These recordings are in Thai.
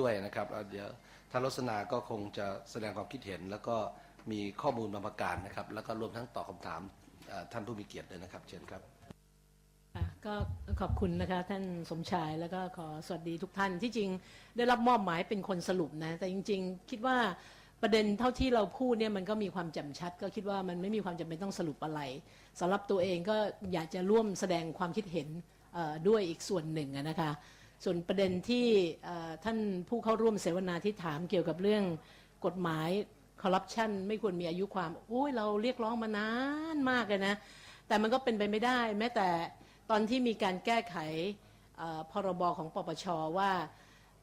ด้วยนะครับเดี๋ยวท่านรสนาก็คงจะแสดงความคิดเห็น แล้วก็มีข้อมูลมาประการนะครับ แล้วก็รวมทั้งตอบคำถามท่านผู้มีเกียรติเลยนะครับ เชิญครับก็ขอบคุณนะคะท่านสมชายแล้วก็ขอสวัสดีทุกท่านที่จริงได้รับมอบหมายเป็นคนสรุปนะแต่จริง ๆ คิดว่าประเด็นเท่าที่เราพูดเนี่ยมันก็มีความจ่มชัด ก็คิดว่ามันไม่มีความจำเป็นต้องสรุปอะไรสำหรับตัวเองก็อยากจะร่วมแสดงความคิดเห็นด้วยอีกส่วนหนึ่งนะคะ ส่วนประเด็นที่ท่านผู้เข้าร่วมเสวนาที่ถามเกี่ยวกับเรื่องกฎหมายคอร์รัปชันไม่ควรมีอายุความโอ้ยเราเรียกร้องมานานมากเลยนะ แต่มันก็เป็นไปไม่ได้ แม้แต่ตอนที่มีการแก้ไขพรบของปปชว่า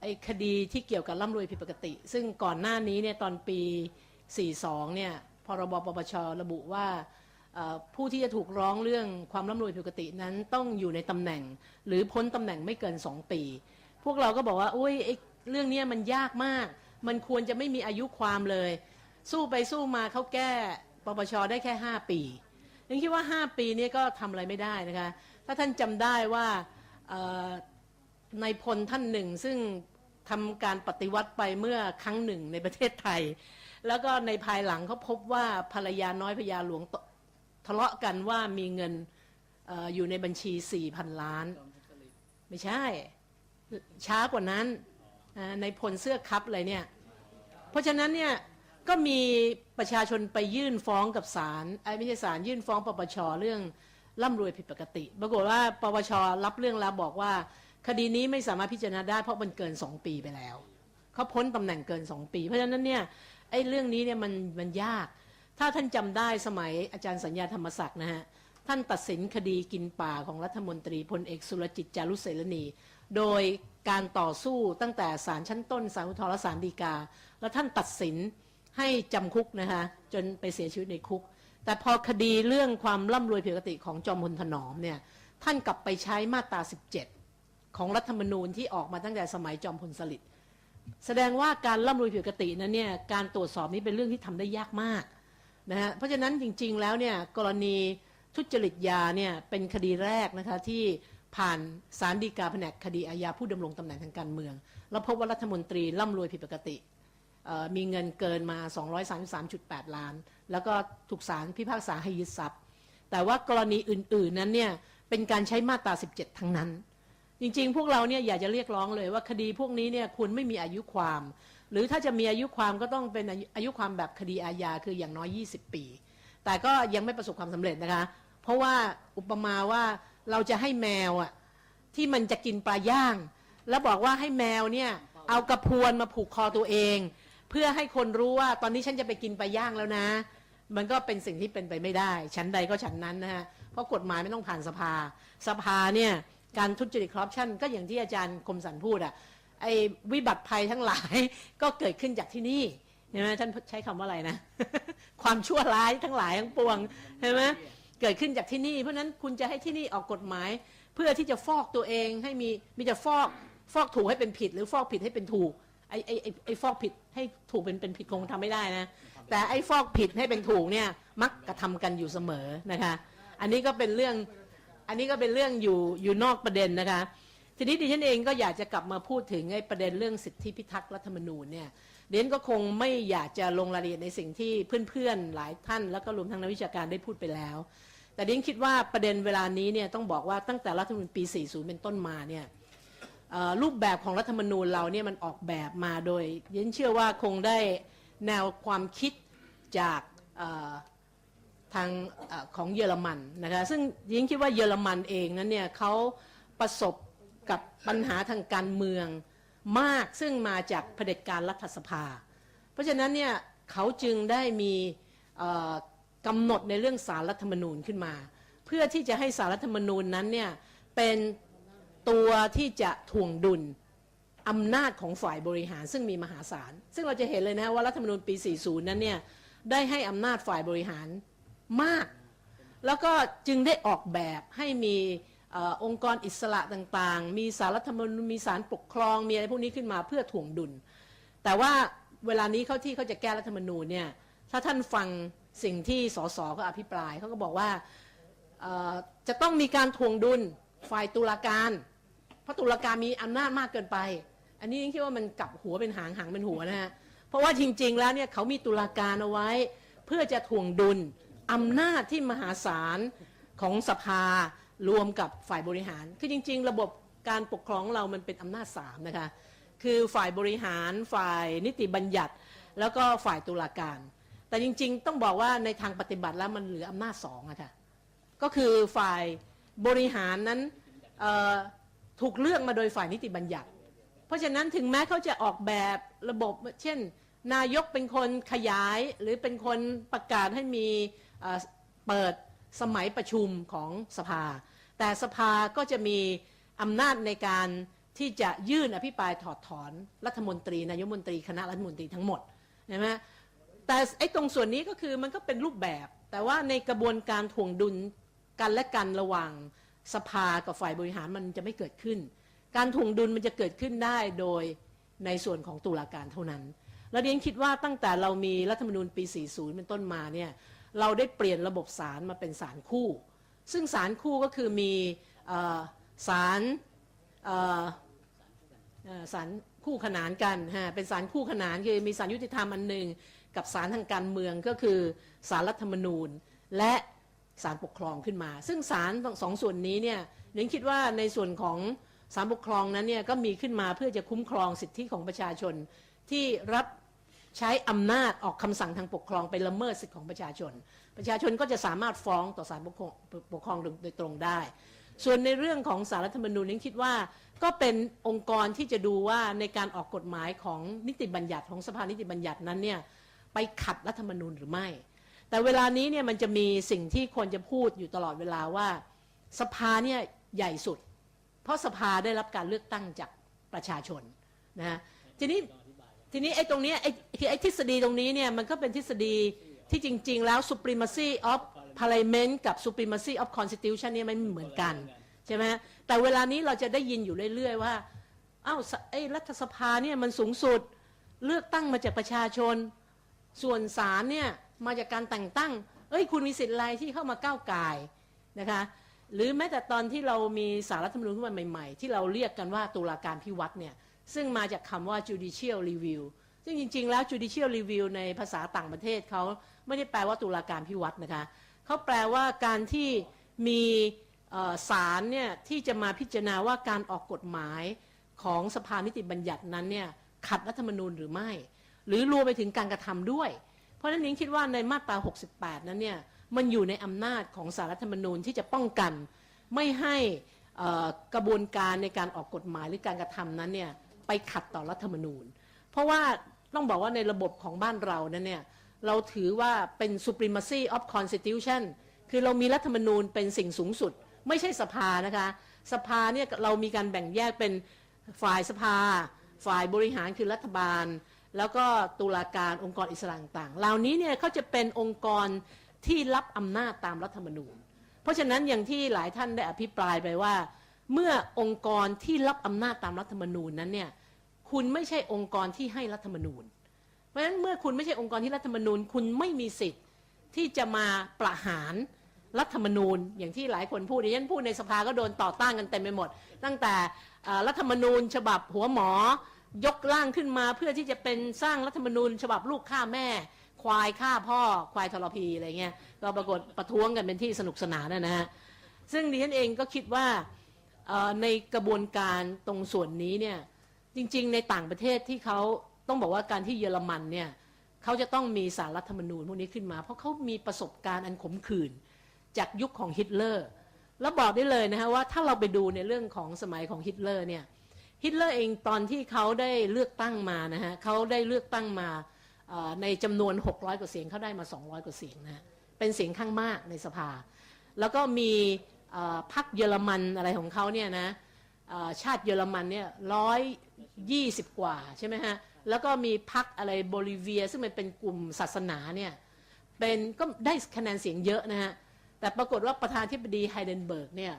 ไอ้คดีที่เกี่ยวกับร่ำรวยผิดปกติ ซึ่งก่อนหน้านี้เนี่ยตอนปี 42 เนี่ยพรบปปชระบุว่า ผู้ที่จะถูกร้องเรื่องความร่ำรวยผิดปกตินั้นต้องอยู่ในตำแหน่ง หรือพ้นตำแหน่งไม่เกิน 2 ปี พวกเราก็บอกว่าอุ้ยไอ้เรื่องนี้มันยากมาก มันควรจะไม่มีอายุความเลย สู้ไปสู้มาเขาแก้ปปชได้แค่ 5 ปียังคิดว่า 5 ปีนี้ก็ทำอะไรไม่ได้นะคะถ้าท่านจำได้ว่าเอ่อนพลท่านหนึ่งซึ่งทำการปฏิวัติไปเมื่อครั้งหนึ่งในประเทศไทย แล้วก็ในภายหลังเขาพบว่าภรรยาน้อยพญาหลวง ทะเลาะกันว่ามีเงินอออยู่ในบัญชี4,000ล้าน ไม่ใช่ ช้ากว่านั้นในพลเสื้อคับอะไรเนี่ย เพราะฉะนั้นเนี่ยก็มีประชาชนไปยื่นฟ้องกับศาลไอ้ไม่ใช่ศาลยื่นฟ้องปปชเรื่องร่ำรวยผิดปกติ ปรากฏว่าปปชรับเรื่องแล้วบอกว่า คดีนี้ไม่สามารถพิจารณาได้เพราะมันเกิน2ปีไปแล้วเขาพ้นตำแหน่งเกิน2ปี เพราะฉะนั้นเนี่ยไอ้เรื่องนี้เนี่ยมันมันยาก ถ้าท่านจำได้สมัยอาจารย์สัญญาธรรมศักดิ์นะฮะท่านตัดสินคดีกินป่าของรัฐมนตรีพลเอกสุรจิตจารุเสรณี โดยการต่อสู้ตั้งแต่ศาลชั้นต้นศาลอุทธรณ์และศาลฎีกา แล้วท่านตัดสินให้จำคุกนะคะจนไปเสียชีวิตในคุก แต่พอคดีเรื่องความร่ำรวยผิดปกติของจอมพลถนอมเนี่ยท่านกลับไปใช้มาตรา 17 ของรัฐธรรมนูญที่ออกมาตั้งแต่สมัยจอมพลสฤษดิ์แสดงว่าการร่ำรวยผิดปกตินั้นเนี่ยการตรวจสอบนี้เป็นเรื่องที่ทำได้ยากมาก นะฮะเพราะฉะนั้นจริง ๆ แล้วเนี่ยกรณีทุจริตยาเนี่ยเป็นคดีแรกนะคะที่ผ่านศาลฎีกาแผนกคดีอาญาผู้ดำรงตำแหน่งทางการเมือง แล้วพบว่ารัฐมนตรีร่ำรวยผิดปกติมีเงินเกินมา 233.8 ล้าน แล้วก็ถูกศาลพิพากษาให้ยึดทรัพย์ แต่ว่ากรณีอื่น ๆ นั้นเนี่ยเป็นการใช้มาตรา 17 ทั้งนั้น จริง ๆ พวกเราเนี่ยอยากจะเรียกร้องเลยว่าคดีพวกนี้เนี่ยควรไม่มีอายุความ หรือถ้าจะมีอายุความก็ต้องเป็นอายุความแบบคดีอาญาคืออย่างน้อย 20 ปี แต่ก็ยังไม่ประสบความสำเร็จนะคะ เพราะว่าอุปมาว่าเราจะให้แมวอะที่มันจะกินปลาย่าง แล้วบอกว่าให้แมวเนี่ยเอากระพวนมาผูกคอตัวเอง เพื่อให้คนรู้ว่าตอนนี้ฉันจะไปกินปลาย่างแล้วนะ มันก็เป็นสิ่งที่เป็นไปไม่ได้ ชั้นใดก็ชั้นนั้นนะฮะเพราะกฎหมายไม่ต้องผ่านสภา สภาเนี่ยการทุจริตคอร์รัปชันก็อย่างที่อาจารย์คมสันพูดอะ ไอ้วิบัติภัยทั้งหลาย ก็เกิดขึ้นจากที่นี่เห็นไหมท่านใช้คำว่าอะไรนะ ความชั่วร้ายทั้งหลายทั้งปวงเห็นไหมเกิดขึ้นจากที่นี่ เพราะนั้นคุณจะให้ที่นี่ออกกฎหมาย เพื่อที่จะฟอกตัวเองให้มีมีจะฟอกฟอกถูกให้เป็นผิด หรือฟอกผิดให้เป็นถูกไอ้ไอ้ไอ้ไอ้ฟอกผิดให้ถูกเป็นเป็นผิดคงทำไม่ได้นะ แต่ไอ้ฟอกผิดให้เป็นถูกเนี่ยมักกระทำกันอยู่เสมอนะคะ อันนี้ก็เป็นเรื่องอันนี้ก็เป็นเรื่องอยู่อยู่นอกประเด็นนะคะ ทีนี้ดิฉันเองก็อยากจะกลับมาพูดถึงไอ้ประเด็นเรื่องสิทธิพิทักษ์รัฐธรรมนูญเนี่ยเดนก็คงไม่อยากจะลงรายละเอียดในสิ่งที่เพื่อนๆหลายท่าน แล้วก็รวมทั้งนักวิชาการได้พูดไปแล้ว แต่ดิฉันคิดว่าประเด็นเวลานี้เนี่ยต้องบอกว่าตั้งแต่รัฐธรรมนูญปี 40 เป็นต้นมาเนี่ยรูปแบบของรัฐธรรมนูญเราเนี่ยมันออกแบบมาโดยยันเชื่อว่าคงได้แนวความคิดจากทางอของเยอรมันนะคะซึ่งยิงคิดว่าเยอรมันเองนั้นเนี่ยเขาประสบ กับปัญหาทางการเมืองมากซึ่งมาจากเผด็จการรัฐสภา เพราะฉะนั้นเนี่ยเขาจึงได้มีกำหนดในเรื่องสารรัฐธรรมนูญขึ้นมา เพื่อที่จะให้สารรัฐธรรมนูญนั้นเนี่ยเป็นตัวที่จะถ่วงดุลอำนาจของฝ่ายบริหารซึ่งมีมหาศาล ซึ่งเราจะเห็นเลยนะว่ารัฐธรรมนูญปี 40 นั้นเนี่ยได้ให้อำนาจฝ่ายบริหารมาก แล้วก็จึงได้ออกแบบให้มี อองค์กรอิสระต่างๆ มีสารรัฐธรรมนูญมีสารปกครอง มีอะไรพวกนี้ขึ้นมาเพื่อถ่วงดุล แต่ว่าเวลานี้เขาที่เขาจะแก้รัฐธรรมนูญเนี่ย ถ้าท่านฟังสิ่งที่สสเขาอภิปรายเขาก็บอกว่าจะต้องมีการทวงดุลฝ่ายตุลาการ เพราะตุลาการมีอำนาจมากเกินไป อันนี้ยังคิดว่ามันกลับหัวเป็นหางหางเป็นหัวนะฮะ เพราะว่าจริง ๆ แล้วเนี่ยเขามีตุลาการเอาไว้ เพื่อจะถ่วงดุลอำนาจที่มหาศาลของสภา รวมกับฝ่ายบริหาร คือจริง ๆ ระบบการปกครองเรามันเป็นอำนาจสามนะคะ คือฝ่ายบริหารฝ่ายนิติบัญญัติ แล้วก็ฝ่ายตุลาการ แต่จริง ๆ ต้องบอกว่าในทางปฏิบัติแล้วมันเหลืออำนาจสองอะค่ะ ก็คือฝ่ายบริหารนั้นถูกเลือกมาโดยฝ่ายนิติบัญญัติ เพราะฉะนั้นถึงแม้เขาจะออกแบบระบบ เช่น นายกเป็นคนขยายหรือเป็นคนประกาศให้มีเปิดสมัยประชุมของสภา แต่สภาก็จะมีอำนาจในการที่จะยื่นอภิปรายถอดถอนรัฐมนตรีนายกมนตรีคณะรัฐมนตรีทั้งหมดใช่ไหมแต่ไอ้ตรงส่วนนี้ก็คือมันก็เป็นรูปแบบ แต่ว่าในกระบวนการถ่วงดุลกันและกันระหว่างสภากับฝ่ายบริหารมันจะไม่เกิดขึ้น การถ่วงดุลมันจะเกิดขึ้นได้โดยในส่วนของตุลาการเท่านั้น แล้วเรียนคิดว่าตั้งแต่เรามีรัฐธรรมนูญปี 40 เป็นต้นมาเนี่ยเราได้เปลี่ยนระบบศาลมาเป็นศาลคู่ ซึ่งศาลคู่ก็คือมีเอ่อศาลเอ่อเอ่อศาลคู่ขนานกันฮะเป็นศาลคู่ขนานคือมีศาลยุติธรรมอันหนึ่งกับศาลทางการเมืองก็คือศาลรัฐธรรมนูญ และศาลปกครองขึ้นมา ซึ่งศาลสองส่วนนี้เนี่ยเรียนคิดว่าในส่วนของศาลปกครองนั้นเนี่ยก็มีขึ้นมาเพื่อจะคุ้มครองสิทธิของประชาชนที่รับใช้อำนาจออกคำสั่งทางปกครองไปละเมิดสิทธิของประชาชน ประชาชนก็จะสามารถฟ้องต่อศาลปกครองปกครองโดยตรงได้ ส่วนในเรื่องของสารรัฐธรรมนูญนี้คิดว่า ก็เป็นองค์กรที่จะดูว่าในการออกกฎหมายของนิติบัญญัติของสภานิติบัญญัตินั้นเนี่ยไปขัดรัฐธรรมนูญหรือไม่ แต่เวลานี้เนี่ยมันจะมีสิ่งที่คนจะพูดอยู่ตลอดเวลาว่า สภาเนี่ยใหญ่สุด เพราะสภาได้รับการเลือกตั้งจากประชาชนนะทีนี้ทีนี้ไอ้ตรงนี้ไอ้คือไอ้ทฤษฎีตรงนี้เนี่ยมันก็เป็นทฤษฎี ที่จริง ๆ แล้ว supremacy of parliament กับ supremacy of constitution เนี่ยมันไม่เหมือนกันใช่ไหมแต่เวลานี้เราจะได้ยินอยู่เรื่อย ๆ ว่าอ้าวไอ้รัฐสภาเนี่ยมันสูงสุดเลือกตั้งมาจากประชาชน ส่วนศาลเนี่ยมาจากการแต่งตั้ง เอ้ยคุณมีสิทธิ์อะไรที่เข้ามาก้าวไก่ายนะคะหรือแม้แต่ตอนที่เรามีสารรัฐธรรมนูญขึ้นมาใหม่ ๆ ที่เราเรียกกันว่าตุลาการพิวัตรเนี่ยซึ่งมาจากคำว่า judicial review ซึ่งจริง ๆ แล้ว judicial review ในภาษาต่างประเทศเขา ไม่ได้แปลว่าตุลาการพิวัตรนะคะเขาแปลว่าการที่มีเอ่อศาลเนี่ยที่จะมาพิจารณาว่าการออกกฎหมายของสภานิติบัญญัตินั้นเนี่ยขัดรัฐธรรมนูญหรือไม่ หรือรวมไปถึงการกระทำด้วย เพราะฉะนั้นนิ้งคิดว่าในมาตรา 68 นั้นเนี่ยมันอยู่ในอำนาจของสารรัฐธรรมนูญที่จะป้องกัน ไม่ให้กระบวนการในการออกกฎหมายหรือการกระทำนั้นเนี่ยไปขัดต่อรัฐธรรมนูญ เพราะว่าต้องบอกว่าในระบบของบ้านเรานั้นเนี่ย เราถือว่าเป็น supremacy of constitution คือเรามีรัฐธรรมนูญเป็นสิ่งสูงสุด ไม่ใช่สภานะคะ สภาเนี่ยเรามีการแบ่งแยกเป็นฝ่ายสภา ฝ่ายบริหารคือรัฐบาล แล้วก็ตุลาการองค์กรอิสระต่างๆเหล่านี้เนี่ยเขาจะเป็นองค์กรที่รับอำนาจตามรัฐธรรมนูญ เพราะฉะนั้นอย่างที่หลายท่านได้อภิปรายไปว่า เมื่อองค์กรที่รับอำนาจตามรัฐธรรมนูญนั้นเนี่ยคุณไม่ใช่องค์กรที่ให้รัฐธรรมนูญ เพราะฉะนั้นเมื่อคุณไม่ใช่องค์กรที่รัฐธรรมนูญ คุณไม่มีสิทธิ์ที่จะมาประหารรัฐธรรมนูญ อย่างที่หลายคนพูดดิฉันพูดในสภาก็โดนต่อต้านกันเต็มไปหมด ตั้งแต่รัฐธรรมนูญ ฉบับหัวหมอ ยกร่างขึ้นมาเพื่อที่จะเป็นสร้างรัฐธรรมนูญ ฉบับลูกฆ่าแม่ ควายฆ่าพ่อ ควายทรพีอะไรเงี้ยก็ปรากฏประท้วงกันเป็นที่สนุกสนานนะฮะซึ่งดิฉันเองก็คิดว่าในกระบวนการตรงส่วนนี้เนี่ยจริง ๆ ในต่างประเทศที่เขา ต้องบอกว่าการที่เยอรมันเนี่ยเขาจะต้องมีสารรัฐธรรมนูญพวกนี้ขึ้นมา เพราะเขามีประสบการณ์อันขมขื่นจากยุคของฮิตเลอร์ แล้วบอกได้เลยนะฮะว่าถ้าเราไปดูในเรื่องของสมัยของฮิตเลอร์เนี่ยฮิตเลอร์เองตอนที่เขาได้เลือกตั้งมานะฮะเขาได้เลือกตั้งมาในจำนวน 600 กว่าเสียงเขาได้มา 200 กว่าเสียงนะเป็นเสียงข้างมากในสภา แล้วก็มีพรรคเยอรมันอะไรของเขาเนี่ยนะ ชาติเยอรมันเนี่ยร้อยยี่สิบกว่าใช่ไหมฮะ แล้วก็มีพรรคอะไรโบลิเวีย ซึ่งมันเป็นกลุ่มศาสนาเนี่ยเป็นก็ได้คะแนนเสียงเยอะนะฮะ แต่ปรากฏว่าประธานธิบดีไฮเดนเบิร์กเนี่ย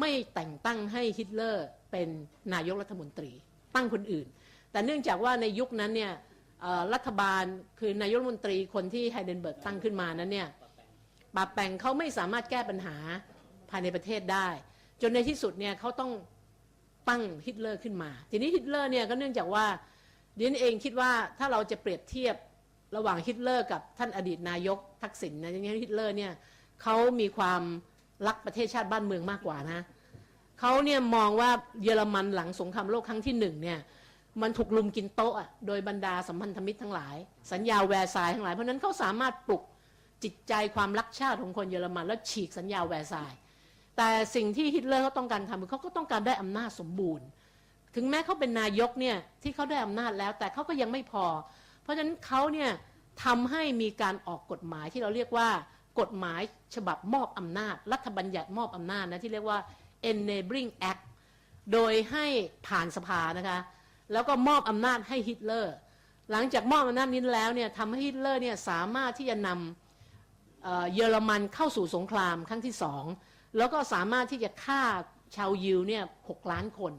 ไม่แต่งตั้งให้ฮิตเลอร์เป็นนายกรัฐมนตรี ตั้งคนอื่น แต่เนื่องจากว่าในยุคนั้นเนี่ยรัฐบาลคือนายกรัฐมนตรีคนที่ไฮเดนเบิร์กตั้งขึ้นมานั้นเนี่ยปาแปงเขาไม่สามารถแก้ปัญหาภายในประเทศได้ จนในที่สุดเนี่ยเขาต้อง ตั้งฮิตเลอร์ขึ้นมา ทีนี้ฮิตเลอร์เนี่ยก็เนื่องจากว่าเดียนเองคิดว่าถ้าเราจะเปรียบเทียบระหว่างฮิตเลอร์กับท่านอดีตนายกทักษิณนะทีนี้ฮิตเลอร์เนี่ยเขามีความรักประเทศชาติบ้านเมืองมากกว่านะเขาเนี่ยมองว่าเยอรมันหลังสงครามโลกครั้งที่หนึ่งเนี่ยมันถูกลุมกินโต๊ะโดยบรรดาสัมพันธมิตรทั้งหลาย สัญญาแวร์ซายทั้งหลาย เพราะนั้นเขาสามารถปลุกจิตใจความรักชาติของคนเยอรมัน แล้วฉีกสัญญาแวร์ซาย แต่สิ่งที่ฮิตเลอร์เขาต้องการทำคือเขาก็ต้องการได้อำนาจสมบูรณ์ ถึงแม้เขาเป็นนายกเนี่ยที่เขาได้อำนาจแล้ว แต่เขาก็ยังไม่พอ เพราะฉะนั้นเขาเนี่ยทำให้มีการออกกฎหมายที่เราเรียกว่ากฎหมายฉบับมอบอำนาจ รัฐบัญญัติมอบอำนาจนะที่เรียกว่า enabling act โดยให้ผ่านสภานะคะแล้วก็มอบอำนาจให้ฮิตเลอร์หลังจากมอบอำนาจนี้แล้วเนี่ยทำให้ฮิตเลอร์เนี่ยสามารถที่จะนำเอ่อเยอรมันเข้าสู่สงครามครั้งที่สอง แล้วก็สามารถที่จะฆ่าชาวยิวเนี่ยหกล้านคน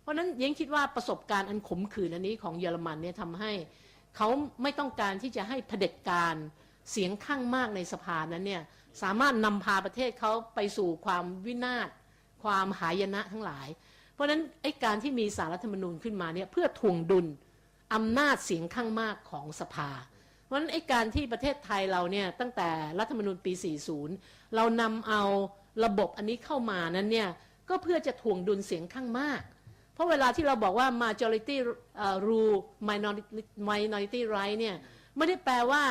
เพราะฉะนั้นยังคิดว่าประสบการณ์อันขมขื่นอันนี้ของเยอรมันเนี่ยทำให้เขาไม่ต้องการที่จะให้เผด็จการเสียงข้างมากในสภานั้นเนี่ยสามารถนำพาประเทศเขาไปสู่ความวินาศความหายนะทั้งหลาย เพราะฉะนั้นไอ้การที่มีสารรัฐธรรมนูญขึ้นมาเนี่ยเพื่อทวงดุลอำนาจเสียงข้างมากของสภา เพราะฉะนั้นไอ้การที่ประเทศไทยเราเนี่ยตั้งแต่รัฐธรรมนูญปี 40 เรานำเอา ระบบอันนี้เข้ามานั้นเนี่ยก็เพื่อจะทวงดุลเสียงข้างมาก เพราะเวลาที่เราบอกว่า majority เอ่อ rule minority minority right เนี่ยไม่ได้แปลว่า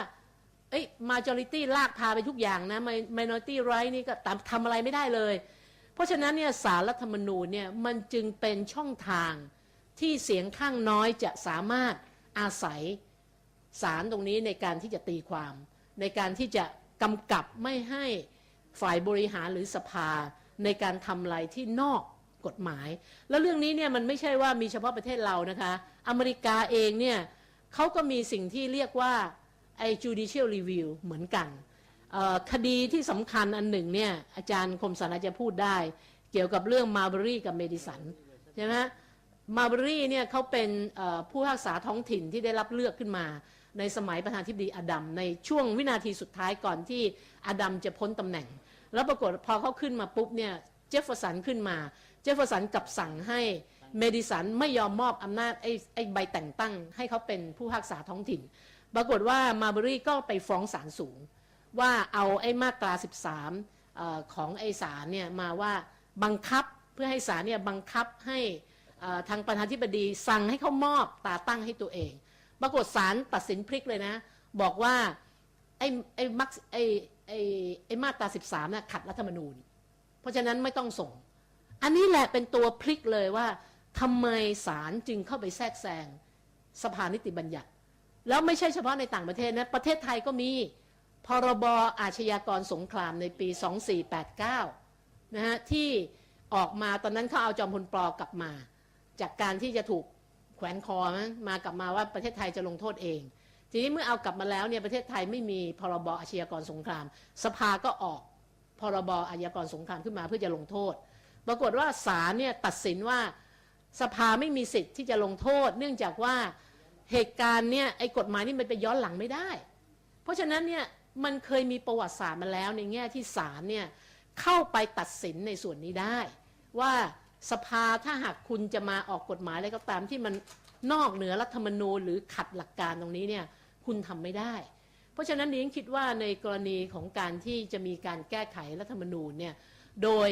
เอ้ย majority ลากพาไปทุกอย่างนะ minority right นี่ก็ตามทำอะไรไม่ได้เลย เพราะฉะนั้นเนี่ยสารรัฐธรรมนูญเนี่ยมันจึงเป็นช่องทางที่เสียงข้างน้อยจะสามารถอาศัยสารตรงนี้ในการที่จะตีความ ในการที่จะกำกับไม่ให้ ฝ่ายบริหารหรือสภาในการทำอะไรที่นอกกฎหมาย แล้วเรื่องนี้เนี่ยมันไม่ใช่ว่ามีเฉพาะประเทศเรานะคะ อเมริกาเองเนี่ยเขาก็มีสิ่งที่เรียกว่าไอ้ judicial review เหมือนกัน คดีที่สำคัญอันหนึ่งเนี่ยอาจารย์คมสันอาจจะพูดได้ เกี่ยวกับเรื่องมา r บรีกับเมดิสันใช่ไหมมาบรีเนี่ยเขาเป็นผู้พิพากษาท้องถิ่นที่ได้รับเลือกขึ้นมา ในสมัยประธานาธิบดีอดัมในช่วงวินาทีสุดท้ายก่อนที่อดัมจะพ้นตำแหน่ง แล้วปรากฏพอเขาขึ้นมาปุ๊บเนี่ยเจฟเฟอร์สันขึ้นมา เจฟเฟอร์สันกับสั่งให้เมดิสันไม่ยอมมอบอำนาจไอ้ไอ้ใบแต่งตั้ง ให้เขาเป็นผู้พิพากษาท้องถิ่น ปรากฏว่ามาบรีก็ไปฟ้องศาลสูง ว่าเอาไอ้มาตรา 13อของไอ้ศาลเนี่ยมาว่าบังคับเพื่อให้ศาลเนี่ยบังคับให้ทางประธานธิบดีสั่งให้เขามอบตาตั้งให้ตัวเอง ปรากฏศาลตัดสินพลิกเลยนะ บอกว่า ไอ้ไอ้มักไอ้ไอ้ไอ้มาตรา13น่ะขัดรัฐธรรมนูญ เพราะฉะนั้นไม่ต้องส่ง อันนี้แหละเป็นตัวพลิกเลยว่าทำไมศาลจึงเข้าไปแทรกแซงสภานิติบัญญัติ แล้วไม่ใช่เฉพาะในต่างประเทศนะประเทศไทยก็มีพรบอาชญากรสงครามในปี 2489 นะฮะที่ออกมาตอนนั้นเขาเอาจอมพลปลอกลับมา จากการที่จะถูก แขวนคอนะมากลับมาว่าประเทศไทยจะลงโทษเอง ทีนี้เมื่อเอากลับมาแล้วเนี่ยประเทศไทยไม่มีพรบอาชญากรสงคราม สภาก็ออกพรบอาชญากรสงครามขึ้นมาเพื่อจะลงโทษ ปรากฏว่าศาลเนี่ยตัดสินว่าสภาไม่มีสิทธิ์ที่จะลงโทษ เนื่องจากว่าเหตุการณ์เนี่ยไอ้กฎหมายนี่มันไปย้อนหลังไม่ได้ เพราะฉะนั้นเนี่ยมันเคยมีประวัติศาสตร์มาแล้วในแง่ที่ศาลเนี่ยเข้าไปตัดสินในส่วนนี้ได้ ว่า สภาถ้าหากคุณจะมาออกกฎหมายอะไรก็ตามที่มันนอกเหนือรัฐธรรมนูญหรือขัดหลักการตรงนี้เนี่ยคุณทำไม่ได้ เพราะฉะนั้นดิฉันคิดว่าในกรณีของการที่จะมีการแก้ไขรัฐธรรมนูญเนี่ยโดย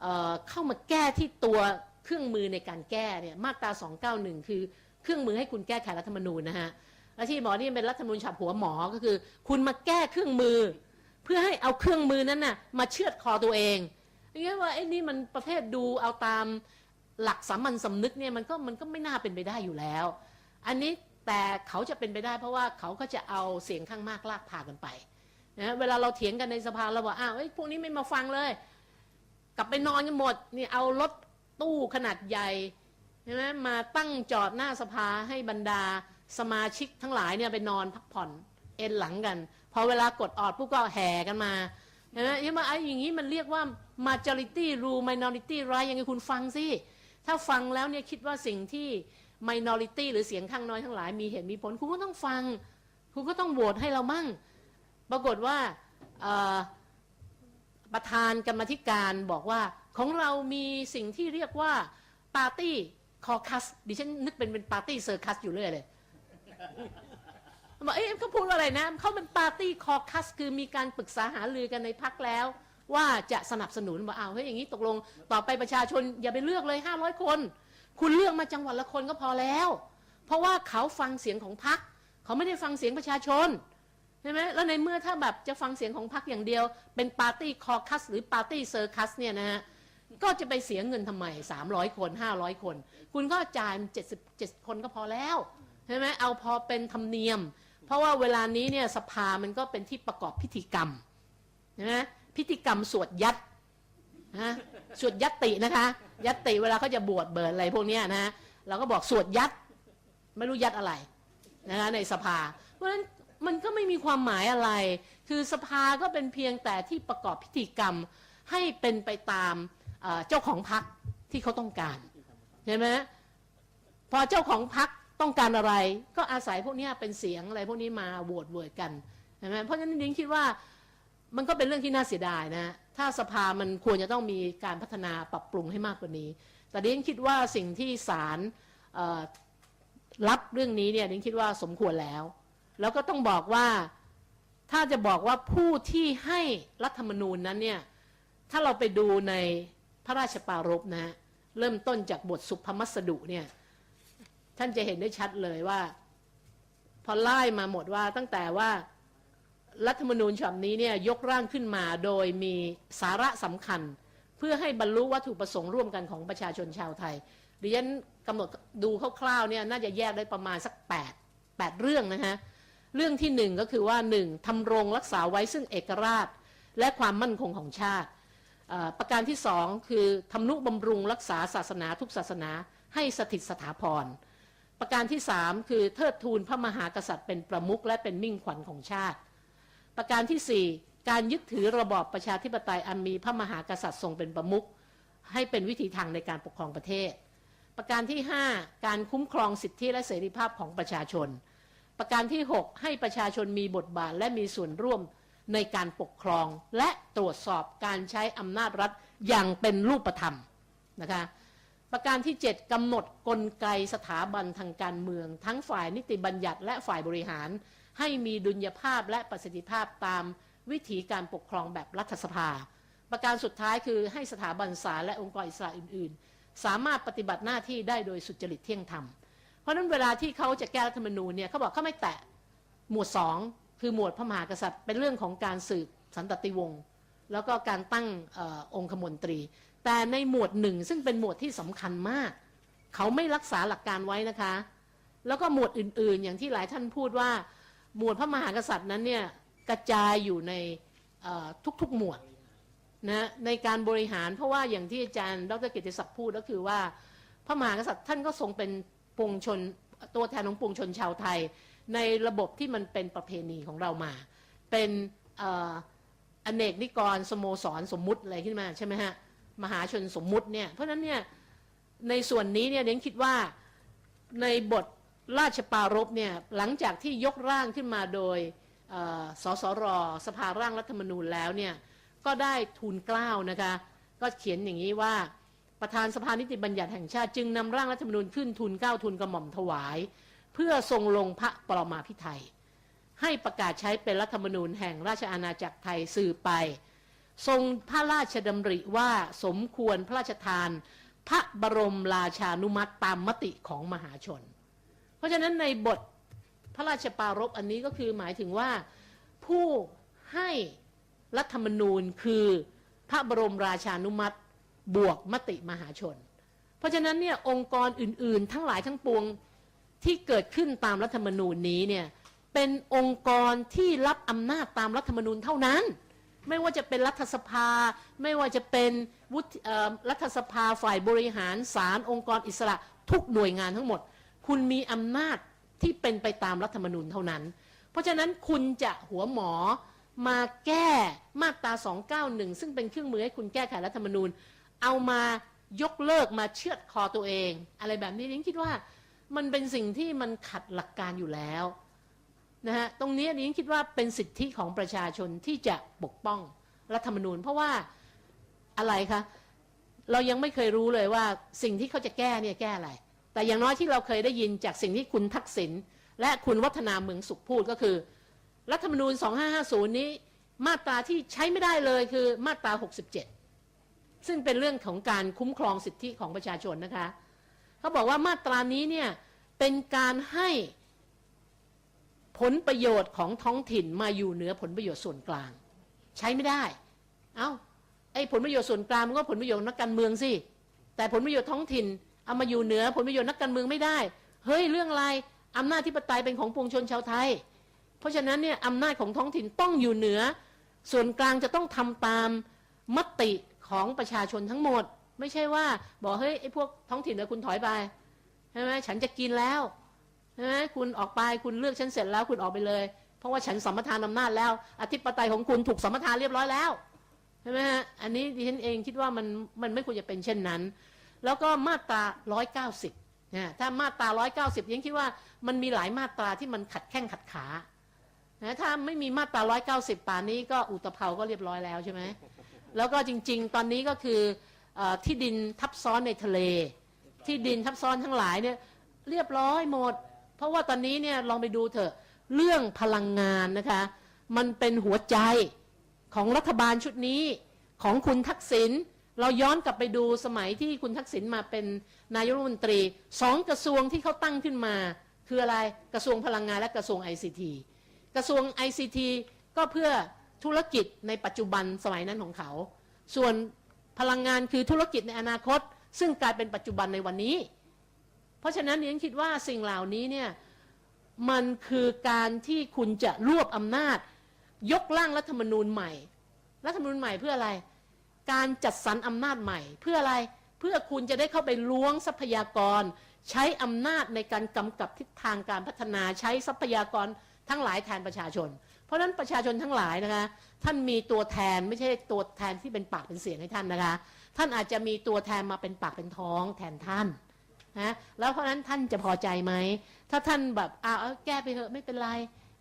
เเข้ามาแก้ที่ตัวเครื่องมือในการแก้เนี่ยมาตรา 291 คือเครื่องมือให้คุณแก้ไขรัฐธรรมนูญนะฮะและที่หมอนี่เป็นรัฐธรรมนูญฉับหัวหมอก็คือ คุณมาแก้เครื่องมือ เพื่อให้เอาเครื่องมือนั้นน่ะมาเชือดคอตัวเอง อย่างเงี้ยว่าไอ้นี่มันประเภทดูเอาตามหลักสามัญสำนึกเนี่ยมันก็มันก็ไม่น่าเป็นไปได้อยู่แล้ว อันนี้แต่เขาจะเป็นไปได้เพราะว่าเขาก็จะเอาเสียงข้างมากลากพากันไปนะเวลาเราเถียงกันในสภาเราบอกอ้าวไอ้พวกนี้ไม่มาฟังเลย กลับไปนอนกันหมดนี่เอารถตู้ขนาดใหญ่ใช่ไหมมาตั้งจอดหน้าสภาให้บรรดาสมาชิกทั้งหลายเนี่ยไปนอนพักผ่อนเอ็นหลังกัน พอเวลากดออดพวกก็แห่กันมา ใช่ไหมยังมาไอ้อย่างนี้มันเรียกว่า majority rule minority right ยังไงคุณฟังสิ ถ้าฟังแล้วเนี่ยคิดว่าสิ่งที่ minority หรือเสียงข้างน้อยทั้งหลายมีเหตุมีผล คุณก็ต้องฟัง คุณก็ต้องโหวตให้เรามั่ง ปรากฏว่าประธานกรรมธิการบอกว่าของเรามีสิ่งที่เรียกว่าปาร์ตี้คอคัสดิฉันนึกเป็นเป็นปาร์ตี้เซอร์คัสอยู่เรื่อยเลย บอกเอ๊ะเขาพูดว่าอะไรนะเขาเป็นปาร์ตี้คอคัสคือมีการปรึกษาหารือกันในพักแล้ว ว่าจะสนับสนุนบอกเอาเฮ้ยอย่างนี้ตกลง ต่อไปประชาชนอย่าไปเลือกเลย 500 คน คุณเลือกมาจังหวัดละคนก็พอแล้ว เพราะว่าเขาฟังเสียงของพักเขาไม่ได้ฟังเสียงประชาชนใช่ไหมแล้วในเมื่อถ้าแบบจะฟังเสียงของพรรคอย่างเดียว เป็นปาร์ตี้คอคัสหรือปาร์ตี้เซอร์คัสเนี่ยนะฮะก็จะไปเสียเงินทำไม 300 คน 500 คน คุณก็จ่าย77 คนก็พอแล้วใช่ไหมเอาพอเป็นธรรมเนียม เพราะว่าเวลานี้เนี่ยสภามันก็เป็นที่ประกอบพิธีกรรมใช่ไหมพิธีกรรมสวดยัดนะสวดยัตตินะคะ ยัตติเวลาเขาจะบวชเบิดอะไรพวกนี้นะเราก็บอกสวดยัดไม่รู้ยัดอะไรนะคะในสภา เพราะฉะนั้นมันก็ไม่มีความหมายอะไร คือสภาก็เป็นเพียงแต่ที่ประกอบพิธีกรรมให้เป็นไปตามเจ้าของพรรคที่เขาต้องการใช่ไหมพอเจ้าของพรรค ต้องการอะไร ก็อาศัยพวกนี้เป็นเสียงอะไรพวกนี้มาโหวตโวตกันใช่ไหมเพราะฉะนั้นดิ้งคิดว่ามันก็เป็นเรื่องที่น่าเสียดายนะถ้าสภามันควรจะต้องมีการพัฒนาปรับปรุงให้มากกว่านี้ แต่ดิ้งคิดว่าสิ่งที่ศาลรับเรื่องนี้เนี่ยดิฉันคิดว่าสมควรแล้ว แล้วก็ต้องบอกว่าถ้าจะบอกว่าผู้ที่ให้รัฐธรรมนูญนั้นเนี่ยถ้าเราไปดูในพระราชปารภนะฮะเริ่มต้นจากบทสุภมัสดุเนี่ย ท่านจะเห็นได้ชัดเลยว่า พอไล่มาหมดว่าตั้งแต่ว่ารัฐธรรมนูญฉบับนี้เนี่ยยกร่างขึ้นมาโดยมีสาระสำคัญ เพื่อให้บรรลุวัตถุประสงค์ร่วมกันของประชาชนชาวไทยดิฉันกำหนดดูคร่าวๆเนี่ยน่าจะแยกได้ประมาณสัก 8 8 เรื่องนะฮะเรื่องที่หนึ่งก็คือว่าหนึ่งทำรงรักษาไว้ซึ่งเอกราช และความมั่นคงของชาติ ประการที่สองคือทำนุบำรุงรักษาศาสนาทุกศาสนาให้สถิตสถาพร ประการที่สามคือเทิดทูนพระมหากษัตริย์เป็นประมุขและเป็นมิ่งขวัญของชาติ ประการที่สี่การยึดถือระบอบประชาธิปไตยอันมีพระมหากษัตริย์ทรงเป็นประมุขให้เป็นวิถีทางในการปกครองประเทศ ประการที่ 5 การคุ้มครองสิทธิและเสรีภาพของประชาชน ประการที่ 6 ให้ประชาชนมีบทบาทและมีส่วนร่วมในการปกครองและตรวจสอบการใช้อำนาจรัฐอย่างเป็นรูปธรรมนะคะ ประการที่ 7กำหนดกลไกสถาบันทางการเมือง ทั้งฝ่ายนิติบัญญัติและฝ่ายบริหาร ให้มีดุลยภาพและประสิทธิภาพตามวิถีการปกครองแบบรัฐสภา ประการสุดท้ายคือให้สถาบันศาลและองค์กรอิสระอื่น ๆ สามารถปฏิบัติหน้าที่ได้โดยสุจริตเที่ยงธรรม เพราะนั้นเวลาที่เขาจะแก้รัฐธรรมนูญเนี่ยเขาบอกเขาไม่แตะหมวดสองคือหมวดพระมหากษัตริย์ เป็นเรื่องของการสืบสันตติวงศ์แล้วก็การตั้งออองคมนตรี แต่ในหมวดหนึ่งซึ่งเป็นหมวดที่สำคัญมาก เขาไม่รักษาหลักการไว้นะคะ แล้วก็หมวดอื่นๆ อย่างที่หลายท่านพูดว่า หมวดพระมหากษัตริย์นั้นเนี่ยกระจายอยู่ในทุกๆหมวดนะในการบริหารเพราะว่าอย่างที่อาจารย์ดรกิติศักดิ์พูดก็คือว่า พระมหากษัตริย์ท่านก็ทรงเป็นปวงชนตัวแทนของปวงชนชาวไทย ในระบบที่มันเป็นประเพณีของเรามา เป็นอออเนกนิกรสโมสรสมมุติอะไรขึ้นมาใช่ไหมฮะ มหาชนสมมุติเนี่ยเพราะฉะนั้นเนี่ยในส่วนนี้เนี่ยเดนคิดว่าในบทราชปารภเนี่ยหลังจากที่ยกร่างขึ้นมาโดยสสรสภาร่างรัฐธรรมนูญแล้วเนี่ยก็ได้ทูลกล้าวนะคะก็เขียนอย่างนี้ว่าประธานสภานิติบัญญัติแห่งชาติจึงนำร่างรัฐธรรมนูญขึ้นทุนเกล้าทุนกระหม่อมถวาย เพื่อทรงลงพระปรมาภิไธยให้ประกาศใช้เป็นรัฐธรรมนูญแห่งราชอาณาจักรไทยสืบไป ทรงพระราชดำริว่าสมควรพระราชทาน พระบรมราชานุมัติตามมติของมหาชน เพราะฉะนั้นในบทพระราชปารภอันนี้ก็คือหมายถึงว่าผู้ให้รัฐธรรมนูญคือพระบรมราชานุมัติบวกมติมหาชน เพราะฉะนั้นเนี่ยองค์กรอื่นๆ ทั้งหลายทั้งปวงที่เกิดขึ้นตามรัฐธรรมนูญนี้เนี่ยเป็นองค์กรที่รับอำนาจตามรัฐธรรมนูญเท่านั้น ไม่ว่าจะเป็นรัฐสภา ไม่ว่าจะเป็นวุฒิรัฐสภาฝ่ายบริหารศาลองค์กรอิสระทุกหน่วยงานทั้งหมด คุณมีอำนาจที่เป็นไปตามรัฐธรรมนูญเท่านั้น เพราะฉะนั้นคุณจะหัวหมอมาแก้มาตรา 291 ซึ่งเป็นเครื่องมือให้คุณแก้ไขรัฐธรรมนูญ เอามายกเลิกมาเชือดคอตัวเอง อะไรแบบนี้นิ้งคิดว่ามันเป็นสิ่งที่มันขัดหลักการอยู่แล้ว นะฮะตรงนี้นิ้งคิดว่าเป็นสิทธิของประชาชนที่จะปกป้องรัฐธรรมนูญ เพราะว่าอะไรคะเรายังไม่เคยรู้เลยว่าสิ่งที่เขาจะแก้เนี่ยแก้อะไร แต่อย่างน้อยที่เราเคยได้ยินจากสิ่งที่คุณทักษิณและคุณวัฒนาเมืองสุขพูดก็คือ รัฐธรรมนูญ 2550 นี้ มาตราที่ใช้ไม่ได้เลยคือมาตรา 67 ซึ่งเป็นเรื่องของการคุ้มครองสิทธิของประชาชนนะคะ เขาบอกว่ามาตรานี้เนี่ยเป็นการให้ ผลประโยชน์ของท้องถิ่นมาอยู่เหนือผลประโยชน์ส่วนกลาง ใช้ไม่ได้ เอา้าไอ้ผลประโยชน์ส่วนกลางมันก็ผลประโยชน์นักการเมืองสิแต่ผลประโยชน์ท้องถิ่นเอามาอยู่เหนือผลประโยชน์นักการเมืองไม่ได้ เฮ้ยเรื่องอะไรอำนาจที่ปไตยเป็นของปวงชนชาวไทย เพราะฉะนั้นเนี่ยอำนาจของท้องถิ่นต้องอยู่เหนือ ส่วนกลางจะต้องทำตามมติของประชาชนทั้งหมด ไม่ใช่ว่าบอกเฮ้ยไอ้พวกท้องถิ่นเดี๋ยวคุณถอยไปใช่ไหมฉันจะกินแล้ว ใช่ไหมคุณออกไปคุณเลือกฉันเสร็จแล้วคุณออกไปเลย เพราะว่าฉันสัมปทานอำนาจแล้ว อธิปไตยของคุณถูกสัมปทานเรียบร้อยแล้วใช่ไหมฮะอันนี้ดิฉันเองคิดว่ามันมันไม่ควรจะเป็นเช่นนั้น แล้วก็มาตรา 190นะถ้ามาตรา 190ยังคิดว่ามันมีหลายมาตราที่มันขัดแข้งขัดขานะถ้าไม่มีมาตรา 190 ป่านนี้ก็อุตภเปาก็เรียบร้อยแล้วใช่ไหมแล้วก็จริง ๆ ตอนนี้ก็คือเออที่ดินทับซ้อนในทะเล ที่ดินทับซ้อนทั้งหลายเนี่ยเรียบร้อยหมด เพราะว่าตอนนี้เนี่ยลองไปดูเถอะเรื่องพลังงานนะคะ มันเป็นหัวใจของรัฐบาลชุดนี้ของคุณทักษิณเราย้อนกลับไปดูสมัยที่คุณทักษิณมาเป็นนายกรัฐมนตรีสองกระทรวงที่เขาตั้งขึ้นมา คืออะไรกระทรวงพลังงานและกระทรวง ICT กระทรวง ICT ก็เพื่อธุรกิจในปัจจุบันสมัยนั้นของเขา ส่วนพลังงานคือธุรกิจในอนาคต ซึ่งกลายเป็นปัจจุบันในวันนี้ เพราะฉะนั้นเนี่ยคิดว่าสิ่งเหล่านี้เนี่ยมันคือการที่คุณจะรวบอำนาจ ยกร่างรัฐธรรมนูญใหม่ รัฐธรรมนูญใหม่เพื่ออะไร การจัดสรรอำนาจใหม่ เพื่ออะไรเพื่อคุณจะได้เข้าไปล้วงทรัพยากร ใช้อำนาจในการกำกับทิศทางการพัฒนาใช้ทรัพยากรทั้งหลายแทนประชาชน เพราะฉะนั้นประชาชนทั้งหลายนะคะท่านมีตัวแทนไม่ใช่ตัวแทนที่เป็นปากเป็นเสียงให้ท่านนะคะ ท่านอาจจะมีตัวแทนมาเป็นปากเป็นท้องแทนท่าน นะแล้วเพราะนั้นท่านจะพอใจไหม ถ้าท่านแบบอ้าวแก้ไปเถอะไม่เป็นไร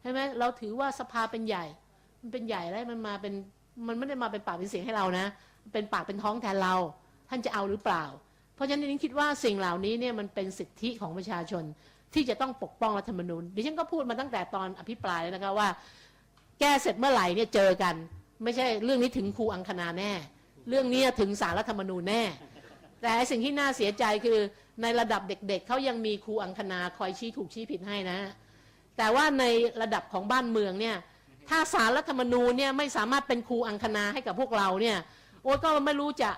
ใช่ไหมเราถือว่าสภาเป็นใหญ่ มันเป็นใหญ่แล้วมันมาเป็นมันไม่ได้มาเป็นปากเป็นเสียงให้เรานะ เป็นปากเป็นท้องแทนเรา ท่านจะเอาหรือเปล่า เพราะฉะนั้นดิฉันคิดว่าสิ่งเหล่านี้เนี่ยมันเป็นสิทธิของประชาชนที่จะต้องปกป้องรัฐธรรมนูญดิฉันก็พูดมาตั้งแต่ตอนอภิปรายแล้วนะคะว่า แก้เสร็จเมื่อไหร่เนี่ยเจอกัน ไม่ใช่เรื่องนี้ถึงครูอังคณาแน่ เรื่องนี้ถึงสารรัฐธรรมนูญแน่ แต่ไอ้สิ่งที่น่าเสียใจคือ ในระดับเด็กๆเขายังมีครูอังคณาคอยชี้ถูกชี้ผิดให้นะ แต่ว่าในระดับของบ้านเมืองเนี่ยถ้าสารรัฐธรรมนูญเนี่ยไม่สามารถเป็นครูอังคณาให้กับพวกเราเนี่ยโอ้ยก็ไม่รู้จะ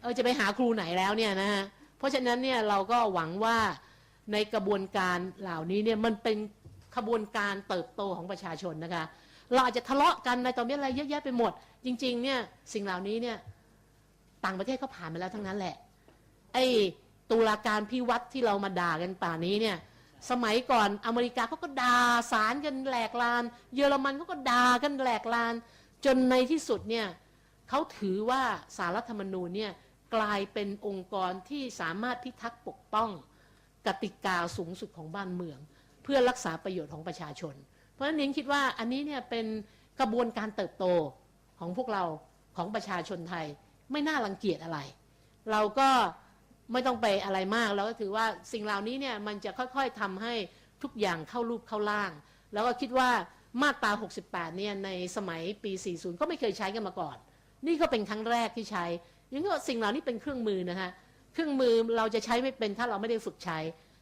เออจะไปหาครูไหนแล้วเนี่ยนะฮะเพราะฉะนั้นเนี่ยเราก็หวังว่าในกระบวนการเหล่านี้เนี่ยมันเป็นขบวนการเติบโตของประชาชนนะคะ เราอาจจะทะเลาะกันในตอนนี้อะไรเยอะแยะไปหมด จริง ๆ เนี่ยสิ่งเหล่านี้เนี่ยต่างประเทศเขาผ่านมาแล้วทั้งนั้นแหละ ไอ้ตุลาการพิวัตรที่เรามาด่ากันป่านนี้เนี่ย สมัยก่อนอเมริกาเขาก็ด่าสารกันแหลกลาน เยอรมันเขาก็ด่ากันแหลกลาน จนในที่สุดเนี่ยเขาถือว่าสารรัฐธรรมนูญเนี่ยกลายเป็นองค์กรที่สามารถพิทักษ์ปกป้อง กติกาสูงสุดของบ้านเมือง เพื่อรักษาประโยชน์ของประชาชน เพราะฉะนั้นนิ้งคิดว่าอันนี้เนี่ยเป็นกระบวนการเติบโตของพวกเราของประชาชนไทยไม่น่ารังเกียจอะไร เราก็ ไม่ต้องไปอะไรมากเราก็ถือว่าสิ่งเหล่านี้เนี่ยมันจะค่อยๆทำให้ทุกอย่างเข้ารูปเข้าร่าง แล้วก็คิดว่ามาตรา 68 เนี่ยในสมัยปี 40 ก็ไม่เคยใช้กันมาก่อน นี่ก็เป็นครั้งแรกที่ใช้ยังก็สิ่งเหล่านี้เป็นเครื่องมือนะฮะเครื่องมือเราจะใช้ไม่เป็นถ้าเราไม่ได้ฝึกใช้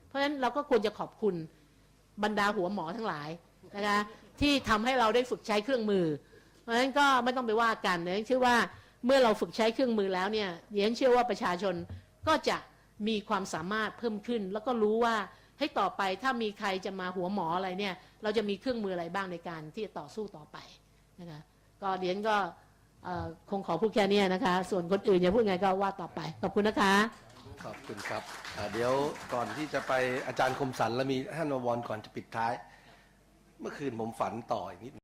เพราะฉะนั้นเราก็ควรจะขอบคุณบรรดาหัวหมอทั้งหลายนะคะที่ทำให้เราได้ฝึกใช้เครื่องมือ เพราะฉะนั้นก็ไม่ต้องไปว่ากันนะเชื่อว่าเมื่อเราฝึกใช้เครื่องมือแล้วเนี่ยเดี๋ยวฉันเชื่อว่าประชาชน ก็จะมีความสามารถเพิ่มขึ้น แล้วก็รู้ว่าให้ต่อไปถ้ามีใครจะมาหัวหมออะไรเนี่ยเราจะมีเครื่องมืออะไรบ้างในการที่จะต่อสู้ต่อไปนะคะก็เดียนก็คงขอพูดแค่นี้นะคะ ส่วนคนอื่นจะพูดไงก็ว่าต่อไป ขอบคุณนะคะ ขอบคุณครับ เดี๋ยวก่อนที่จะไปอาจารย์คมสันแล้วมีท่านวรก่อนจะปิดท้าย เมื่อคืนผมฝันต่ออีกนิด